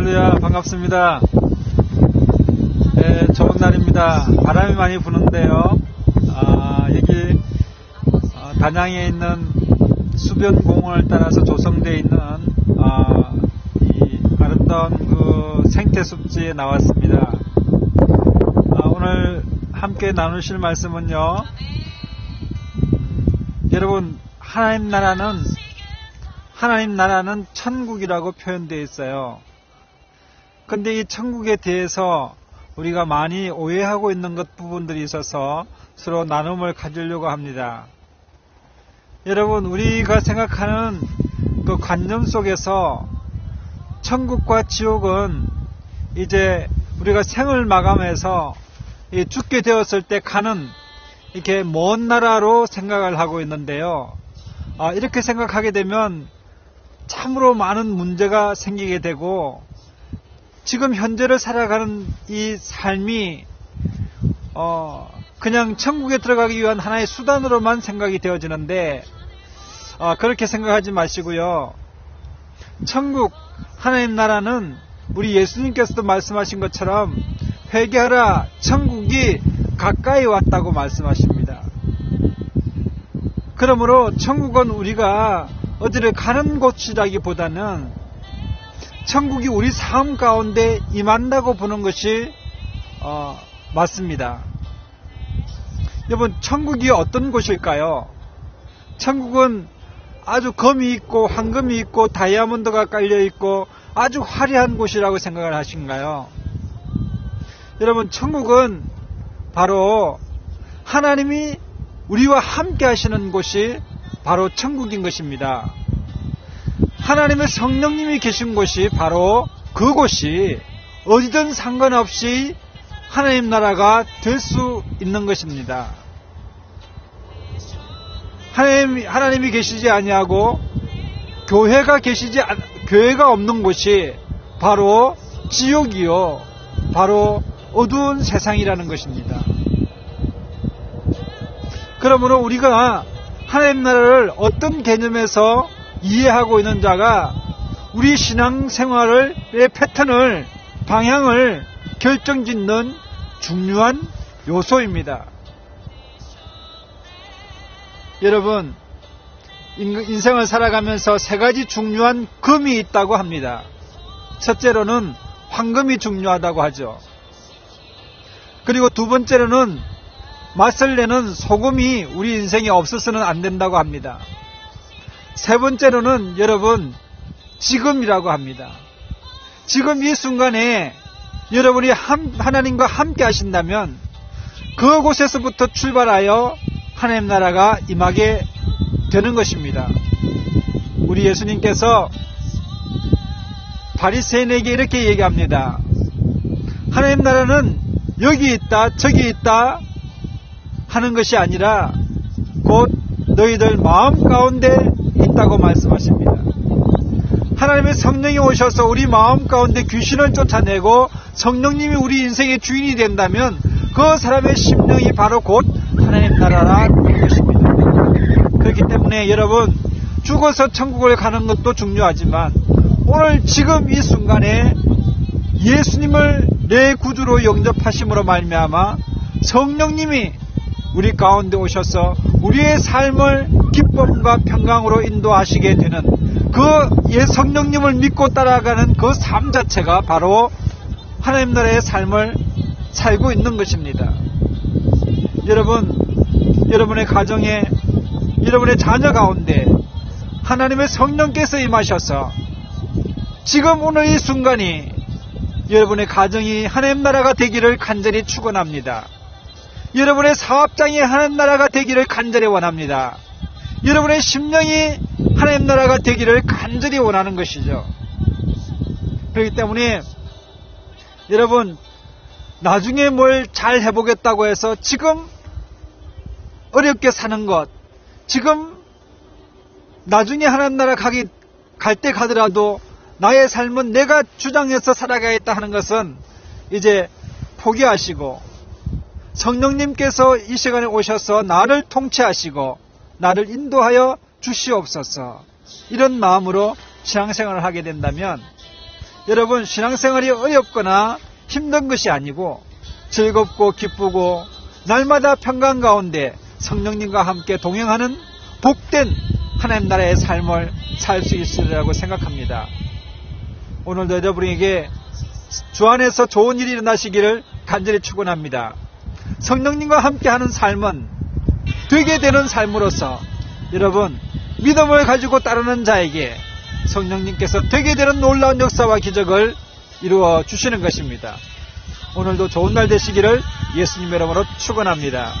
할렐루야 반갑습니다. 네, 좋은 날입니다. 바람이 많이 부는데요. 아, 여기 어, 단양에 있는 수변공원을 따라서 조성되어 있는 아, 이 아름다운 그 생태숲지에 나왔습니다. 아, 오늘 함께 나누실 말씀은요. 여러분 하나님 나라는 하나님 나라는 천국이라고 표현되어 있어요. 근데 이 천국에 대해서 우리가 많이 오해하고 있는 것 부분들이 있어서 서로 나눔을 가지려고 합니다. 여러분, 우리가 생각하는 그 관념 속에서 천국과 지옥은 이제 우리가 생을 마감해서 죽게 되었을 때 가는 이렇게 먼 나라로 생각을 하고 있는데요. 아, 이렇게 생각하게 되면 참으로 많은 문제가 생기게 되고 지금 현재를 살아가는 이 삶이 어 그냥 천국에 들어가기 위한 하나의 수단으로만 생각이 되어지는데 어 그렇게 생각하지 마시고요. 천국 하나님 나라는 우리 예수님께서도 말씀하신 것처럼 회개하라 천국이 가까이 왔다고 말씀하십니다. 그러므로 천국은 우리가 어디를 가는 곳이라기보다는 천국이 우리 삶 가운데 임한다고 보는 것이 어, 맞습니다. 여러분 천국이 어떤 곳일까요? 천국은 아주 금이 있고 황금이 있고 다이아몬드가 깔려 있고 아주 화려한 곳이라고 생각을 하신가요? 여러분 천국은 바로 하나님이 우리와 함께 하시는 곳이 바로 천국인 것입니다. 하나님의 성령님이 계신 곳이 바로 그곳이 어디든 상관없이 하나님 나라가 될 수 있는 것입니다. 하나님, 하나님이 계시지 아니하고 교회가 계시지 교회가 없는 곳이 바로 지옥이요, 바로 어두운 세상이라는 것입니다. 그러므로 우리가 하나님 나라를 어떤 개념에서 이해하고 있는 자가 우리 신앙생활의 패턴을 방향을 결정짓는 중요한 요소입니다. 여러분 인생을 살아가면서 세 가지 중요한 금이 있다고 합니다. 첫째로는 황금이 중요하다고 하죠. 그리고 두 번째로는 맛을 내는 소금이 우리 인생에 없어서는 안 된다고 합니다. 세 번째로는 여러분 지금이라고 합니다. 지금 이 순간에 여러분이 하나님과 함께 하신다면 그곳에서부터 출발하여 하나님 나라가 임하게 되는 것입니다. 우리 예수님께서 바리새인에게 이렇게 얘기합니다. 하나님 나라는 여기 있다, 저기 있다, 하는 것이 아니라 곧 너희들 마음 가운데 있다고 말씀하십니다. 하나님의 성령이 오셔서 우리 마음 가운데 귀신을 쫓아내고 성령님이 우리 인생의 주인이 된다면 그 사람의 심령이 바로 곧 하나님 나라라는 것입니다. 그렇기 때문에 여러분 죽어서 천국을 가는 것도 중요하지만 오늘 지금 이 순간에 예수님을 내 구주로 영접하심으로 말미암아 성령님이 우리 가운데 오셔서 우리의 삶을 기쁨과 평강으로 인도하시게 되는 그 성령님을 믿고 따라가는 그 삶 자체가 바로 하나님 나라의 삶을 살고 있는 것입니다. 여러분, 여러분의 가정에, 여러분의 자녀 가운데 하나님의 성령께서 임하셔서 지금 오늘 이 순간이 여러분의 가정이 하나님 나라가 되기를 간절히 축원합니다. 여러분의 사업장이 하나님 나라가 되기를 간절히 원합니다. 여러분의 심령이 하나님 나라가 되기를 간절히 원하는 것이죠. 그렇기 때문에 여러분 나중에 뭘 잘 해보겠다고 해서 지금 어렵게 사는 것, 지금 나중에 하나님 나라 가기 갈 때 가더라도 나의 삶은 내가 주장해서 살아가겠다 하는 것은 이제 포기하시고 성령님께서 이 시간에 오셔서 나를 통치하시고 나를 인도하여 주시옵소서. 이런 마음으로 신앙생활을 하게 된다면 여러분 신앙생활이 어렵거나 힘든 것이 아니고 즐겁고 기쁘고 날마다 평강 가운데 성령님과 함께 동행하는 복된 하나님 나라의 삶을 살 수 있으리라고 생각합니다. 오늘도 여러분에게 주 안에서 좋은 일이 일어나시기를 간절히 축원합니다. 성령님과 함께하는 삶은 되게 되는 삶으로서 여러분 믿음을 가지고 따르는 자에게 성령님께서 되게 되는 놀라운 역사와 기적을 이루어 주시는 것입니다. 오늘도 좋은 날 되시기를 예수님 이름으로 축원합니다.